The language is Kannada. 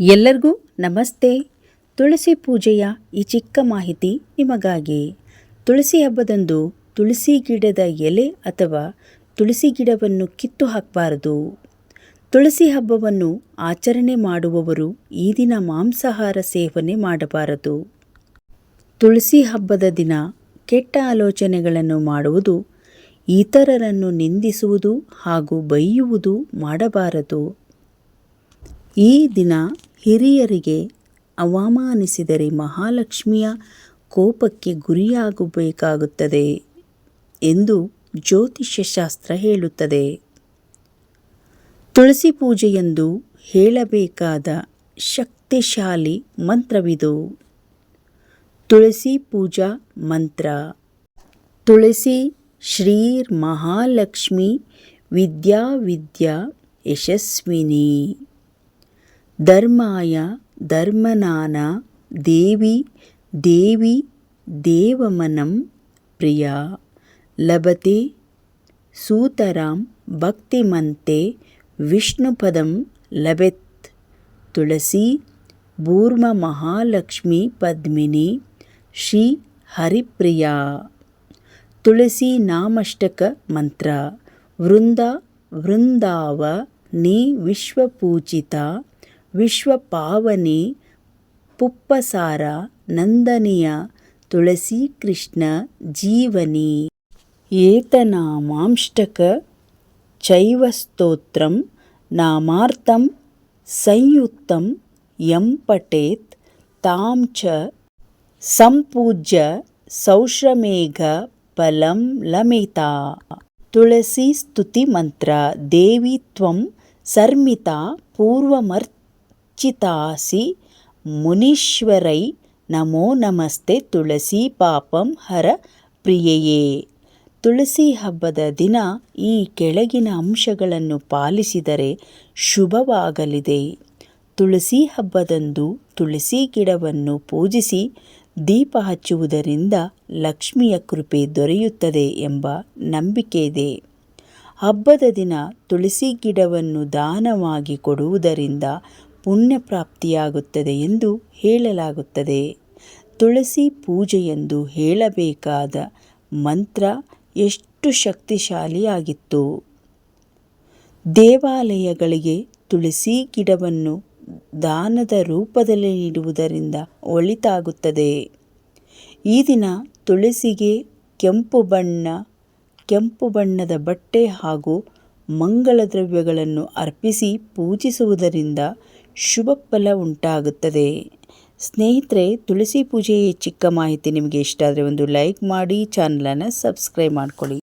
ಎಲ್ಲರಿಗೂ ನಮಸ್ತೆ. ತುಳಸಿ ಪೂಜೆಯ ಈ ಚಿಕ್ಕ ಮಾಹಿತಿ ನಿಮಗಾಗಿ. ತುಳಸಿ ಹಬ್ಬದಂದು ತುಳಸಿ ಗಿಡದ ಎಲೆ ಅಥವಾ ತುಳಸಿ ಗಿಡವನ್ನು ಕಿತ್ತು ಹಾಕಬಾರದು. ತುಳಸಿ ಹಬ್ಬವನ್ನು ಆಚರಣೆ ಮಾಡುವವರು ಈ ದಿನ ಮಾಂಸಾಹಾರ ಸೇವನೆ ಮಾಡಬಾರದು. ತುಳಸಿ ಹಬ್ಬದ ದಿನ ಕೆಟ್ಟ ಆಲೋಚನೆಗಳನ್ನು ಮಾಡುವುದು, ಇತರರನ್ನು ನಿಂದಿಸುವುದು ಹಾಗೂ ಬೈಯುವುದು ಮಾಡಬಾರದು. ಈ ದಿನ ಹಿರಿಯರಿಗೆ ಅವಮಾನಿಸಿದರೆ ಮಹಾಲಕ್ಷ್ಮಿಯ ಕೋಪಕ್ಕೆ ಗುರಿಯಾಗಬೇಕಾಗುತ್ತದೆ ಎಂದು ಜ್ಯೋತಿಷ್ಯಶಾಸ್ತ್ರ ಹೇಳುತ್ತದೆ. ತುಳಸಿ ಪೂಜೆಯಂದು ಹೇಳಬೇಕಾದ ಶಕ್ತಿಶಾಲಿ ಮಂತ್ರವಿದು. ತುಳಸಿ ಪೂಜಾ ಮಂತ್ರ. ತುಳಸಿ ಶ್ರೀರ್ ಮಹಾಲಕ್ಷ್ಮಿ ವಿದ್ಯಾ ವಿದ್ಯಾ ಯಶಸ್ವಿನಿ. धर्माय धर्मनाना देवी देवी देवमनं प्रिया। लभते सूतरां भक्तिमन्ते विष्णुपदं लभेत्। तुलसी तुलसीभूर्ममहालक्ष्मीपद्मिनी श्रीहरिप्रिया। तुलसीनामष्टकमन्त्रा वृन्दा वृन्दाव नी विश्वपूजिता। ಮಂತ್ರ ವೃಂದ ವೃಂದಾವ ನೀ ವಿಶ್ವಪೂಜಿತ ವಿಶ್ವಪಾವನಿ ಪುಪ್ಪಸಾರ ನಂದನೀಯ ತುಳಸಿ ಕೃಷ್ಣ ಜೀವನಿ ಏತನಾಮಾಂಷ್ಟಕ ಚೈವ ಸ್ತೋತ್ರಂ ನಾಮಾರ್ಥಂ ಸಂಯುಕ್ತಂ ಯಂ ಪಠೇತ್ ತಾಂ ಚ ಸಂಪೂಜ್ಯ ಸೌಶ್ರಮೇಘ ಫಲಂ ಲಮಿತಾ ತುಳಸಿ ಸ್ತುತಿ ಮಂತ್ರ ದೇವಿ ತ್ವಂ ಸರ್ಮಿತಾ ಪೂರ್ವಮರ್ಚಿತಾಸಿ ಮುನೀಶ್ವರೈ ನಮೋ ನಮಸ್ತೆ ತುಳಸಿ ಪಾಪಂ ಹರ ಪ್ರಿಯೆಯೇ. ತುಳಸಿ ಹಬ್ಬದ ದಿನ ಈ ಕೆಳಗಿನ ಅಂಶಗಳನ್ನು ಪಾಲಿಸಿದರೆ ಶುಭವಾಗಲಿದೆ. ತುಳಸಿ ಹಬ್ಬದಂದು ತುಳಸಿ ಗಿಡವನ್ನು ಪೂಜಿಸಿ ದೀಪ ಹಚ್ಚುವುದರಿಂದ ಲಕ್ಷ್ಮಿಯ ಕೃಪೆ ದೊರೆಯುತ್ತದೆ ಎಂಬ ನಂಬಿಕೆ ಇದೆ. ಹಬ್ಬದ ದಿನ ತುಳಸಿ ಗಿಡವನ್ನು ದಾನವಾಗಿ ಕೊಡುವುದರಿಂದ ಪುಣ್ಯ ಪ್ರಾಪ್ತಿಯಾಗುತ್ತದೆ ಎಂದು ಹೇಳಲಾಗುತ್ತದೆ. ತುಳಸಿ ಪೂಜೆ ಎಂದು ಹೇಳಬೇಕಾದ ಮಂತ್ರ ಎಷ್ಟು ಶಕ್ತಿಶಾಲಿಯಾಗಿತ್ತು. ದೇವಾಲಯಗಳಿಗೆ ತುಳಸಿ ಗಿಡವನ್ನು ದಾನದ ರೂಪದಲ್ಲಿ ನೀಡುವುದರಿಂದ ಒಳಿತಾಗುತ್ತದೆ. ಈ ದಿನ ತುಳಸಿಗೆ ಕೆಂಪು ಬಣ್ಣ, ಕೆಂಪು ಬಣ್ಣದ ಬಟ್ಟೆ ಹಾಗೂ ಮಂಗಳ ದ್ರವ್ಯಗಳನ್ನು ಅರ್ಪಿಸಿ ಪೂಜಿಸುವುದರಿಂದ ಶುಭ ಫಲ ಉಂಟಾಗುತ್ತದೆ. ಸ್ನೇಹಿತರೆ, ತುಳಸಿ ಪೂಜೆಯ ಚಿಕ್ಕ ಮಾಹಿತಿ ನಿಮಗೆ ಇಷ್ಟ ಆದರೆ ಒಂದು ಲೈಕ್ ಮಾಡಿ, ಚಾನಲನ್ನು ಸಬ್ಸ್ಕ್ರೈಬ್ ಮಾಡ್ಕೊಳ್ಳಿ.